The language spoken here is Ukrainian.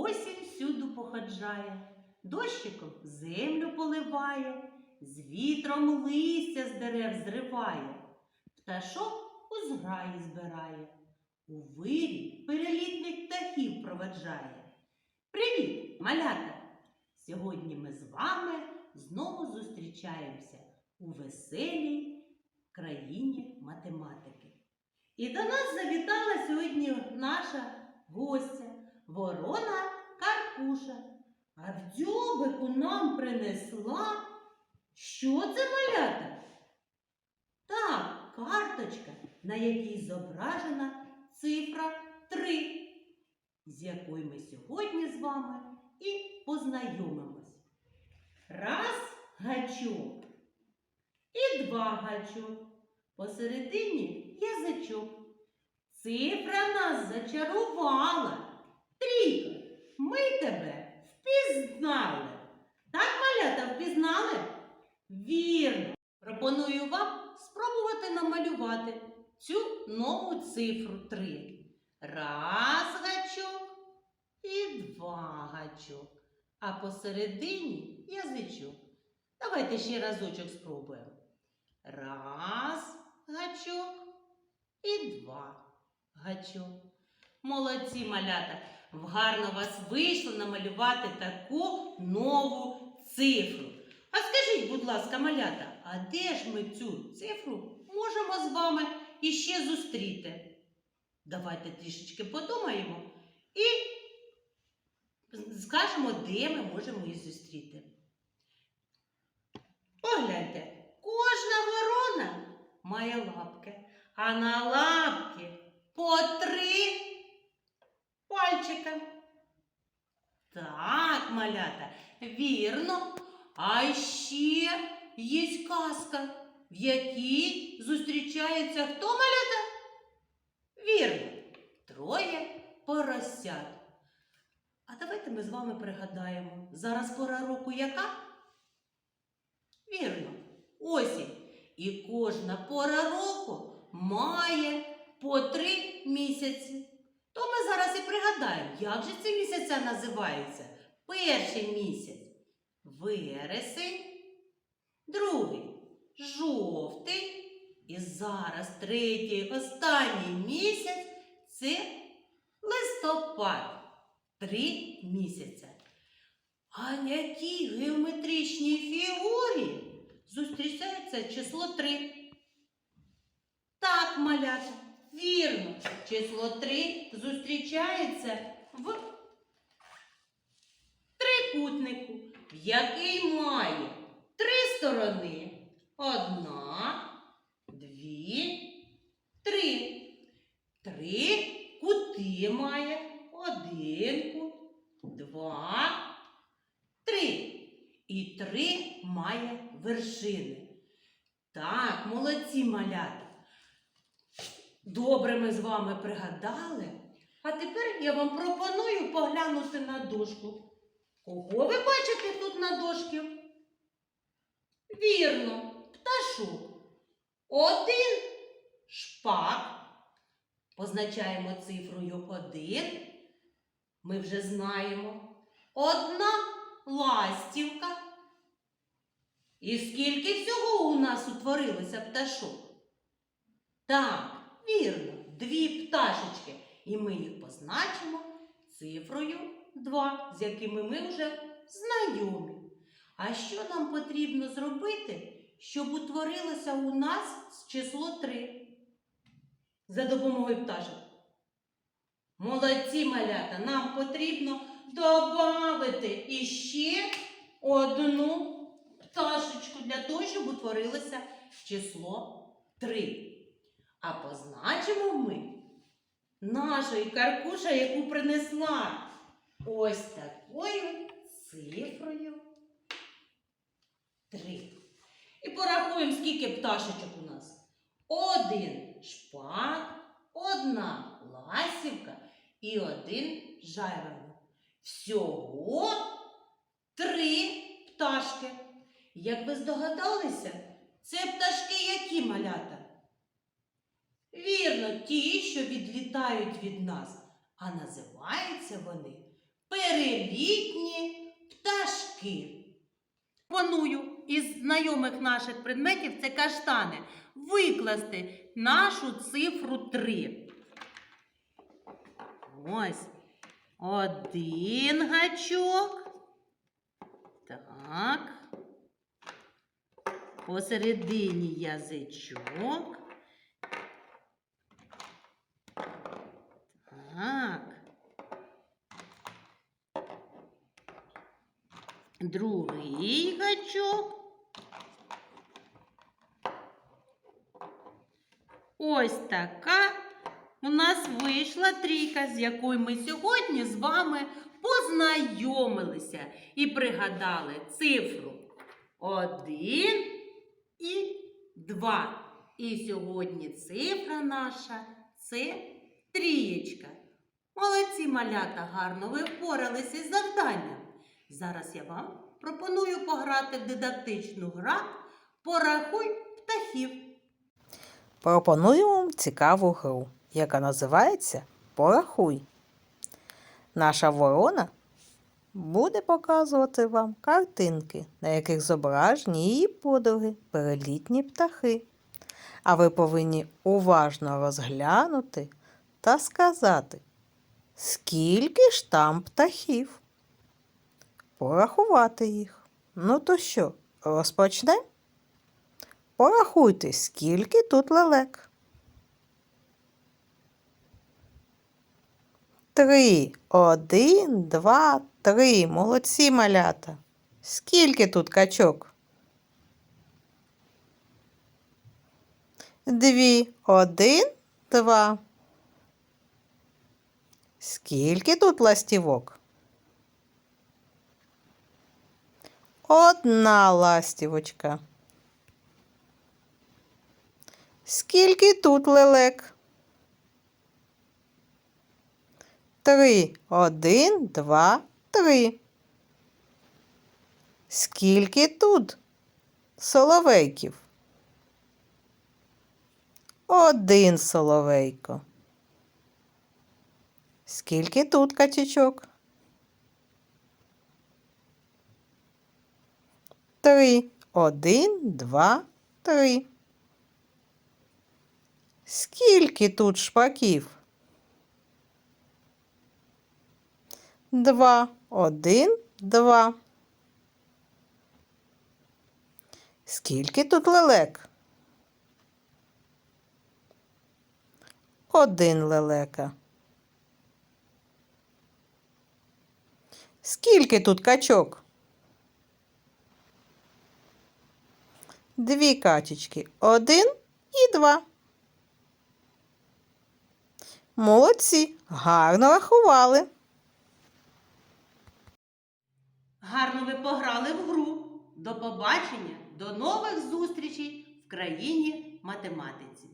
Осінь всюду походжає, дощиком землю поливає, з вітром листя з дерев зриває, пташок у зграї збирає, у вирі перелітних птахів проведжає. Привіт, малята! Сьогодні ми з вами знову зустрічаємося у веселій країні математики. І до нас завітала сьогодні наша гостя Ворона Каркуша. А в дзьобику нам принесла. Що це малята? Так, карточка, на якій зображена цифра 3, з якою ми сьогодні з вами і познайомимось. Раз гачок і два гачок. Посередині язичок. Цифра нас зачарувала. Ми тебе впізнали. Так, малята, впізнали? Вірно. Пропоную вам спробувати намалювати цю нову цифру 3. Раз гачок і два гачок. А посередині язичок. Давайте ще разочок спробуємо. Раз гачок і два гачок. Молодці малята! Гарно вас вийшло намалювати таку нову цифру. А скажіть, будь ласка, малята, а де ж ми цю цифру можемо з вами іще зустріти? Давайте трішечки подумаємо і скажемо, де ми можемо її зустріти. Погляньте, кожна ворона має лапки, а на лапки по три пальчика. Так, малята, вірно. А ще є казка, в якій зустрічається хто малята? Вірно, троє поросят. А давайте ми з вами пригадаємо, зараз пора року яка? Вірно, осінь. І кожна пора року має по три місяці. То ми зараз і пригадаємо, як же ці місяця називаються. Перший місяць вересень, другий жовтий. І зараз третій, останній місяць це листопад. Три місяця. А на якій геометричній фігурі зустрічається число 3? Так, малята, вірно, число 3 зустрічається в трикутнику, який має три сторони. Одна, дві, три. Три кути має. Один кут, два, три. І три має вершини. Так, молодці малята. Добре ми з вами пригадали. А тепер я вам пропоную поглянути на дошку. Кого ви бачите тут на дошці? Вірно, пташок. Один шпак. Позначаємо цифрою один. Ми вже знаємо. Одна ластівка. І скільки всього у нас утворилося пташок? Так, вірно, дві пташечки. І ми їх позначимо цифрою 2, з якими ми вже знайомі. А що нам потрібно зробити, щоб утворилося у нас число 3? За допомогою пташок. Молодці малята, нам потрібно додати іще одну пташечку для того, щоб утворилося число 3. А позначимо ми нашою каркуша, яку принесла ось такою цифрою 3. І порахуємо, скільки пташечок у нас. Один шпак, одна ласівка і один жайворонок. Всього три пташки. Як ви здогадалися, це пташки які малята? Вірно, ті, що відлітають від нас, а називаються вони перелітні пташки. Пропоную із знайомих наших предметів це каштани. Викласти нашу цифру 3. Ось один гачок. Так. Посередині язичок. Так. Другий гачок. Ось така у нас вийшла трійка, з якою ми сьогодні з вами познайомилися і пригадали цифру 1 і 2. І сьогодні цифра наша це трієчка. Молодці малята гарно ви впоралися із завданням. Зараз я вам пропоную пограти в дидактичну гра Порахуй птахів. Пропоную вам цікаву гру, яка називається Порахуй. Наша ворона буде показувати вам картинки, на яких зображені її подруги, перелітні птахи. А ви повинні уважно розглянути та сказати, скільки ж там птахів. Порахувати їх. Ну то що, розпочнемо? Порахуйте, скільки тут лелек. Три. Один, два, три. Молодці малята. Скільки тут качок? Дві. Один, два. Скільки тут ластівок? Одна ластівочка. Скільки тут лелек? Три. Один, два, три. Скільки тут соловейків? Один соловейко. Скільки тут качечок? Три. Один, два, три. Скільки тут шпаків? Два. Один, два. Скільки тут лелек? Один лелека. Скільки тут качок? Дві качечки. Один і два. Молодці, гарно рахували. Гарно ви пограли в гру. До побачення, до нових зустрічей в країні математиці.